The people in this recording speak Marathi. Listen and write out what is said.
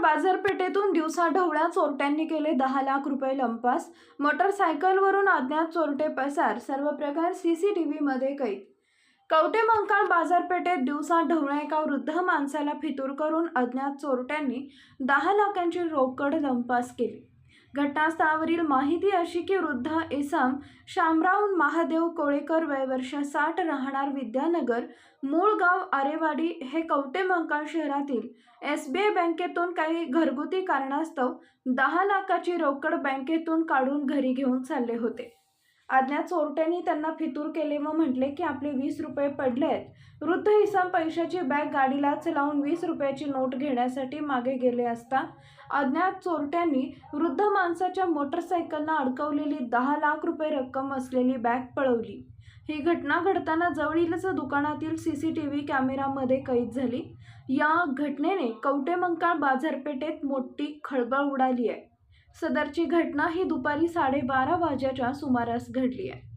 बाजारपेठेतून दिवसा ढवळ्या चोरट्यांनी केले दहा लाख रुपये लंपास. मोटरसायकलवरून अज्ञात चोरटे पसार सर्व प्रकार सी सी टी कैद. कवटे मंकाळ बाजारपेठेत दिवसा ढवळ्या एका वृद्ध माणसाला फितूर करून अज्ञात चोरट्यांनी दहा लाखांची रोकड लंपास केली. घटनास्थळावरील माहिती अशी की वृद्ध इसम शामराव महादेव कोळेकर वय वर्ष साठ राहणार विद्यानगर मूळ गाव आरेवाडी हे कवटे मंकाळ शहरातील एस बी आय बँकेतून काही घरगुती कारणास्तव दहा लाखाची रोकड बँकेतून काढून घरी घेऊन चालले होते. अज्ञात चोरट्यांनी त्यांना फितूर केले व म्हटले की आपले वीस रुपये पडले आहेत वृद्ध इसम पैशाची बॅग गाडीलाच लावून वीस रुपयाची नोट घेण्यासाठी मागे गेले असता अज्ञात चोरट्यांनी वृद्ध माणसाच्या मोटरसायकलना अडकवलेली दहा लाख रुपये रक्कम असलेली बॅग पळवली. ही घटना घडताना जवळीलच दुकानातील सी सी टी व्ही कॅमेरामध्ये कैद झाली. या घटनेने कवटेमंकाळ बाजारपेठेत मोठी खळबळ उडाली आहे. सदरची घटना ही दुपारी साडेबारा वाजेच्या सुमारास घडली आहे.